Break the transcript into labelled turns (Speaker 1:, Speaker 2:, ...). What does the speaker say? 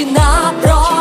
Speaker 1: дівчина про.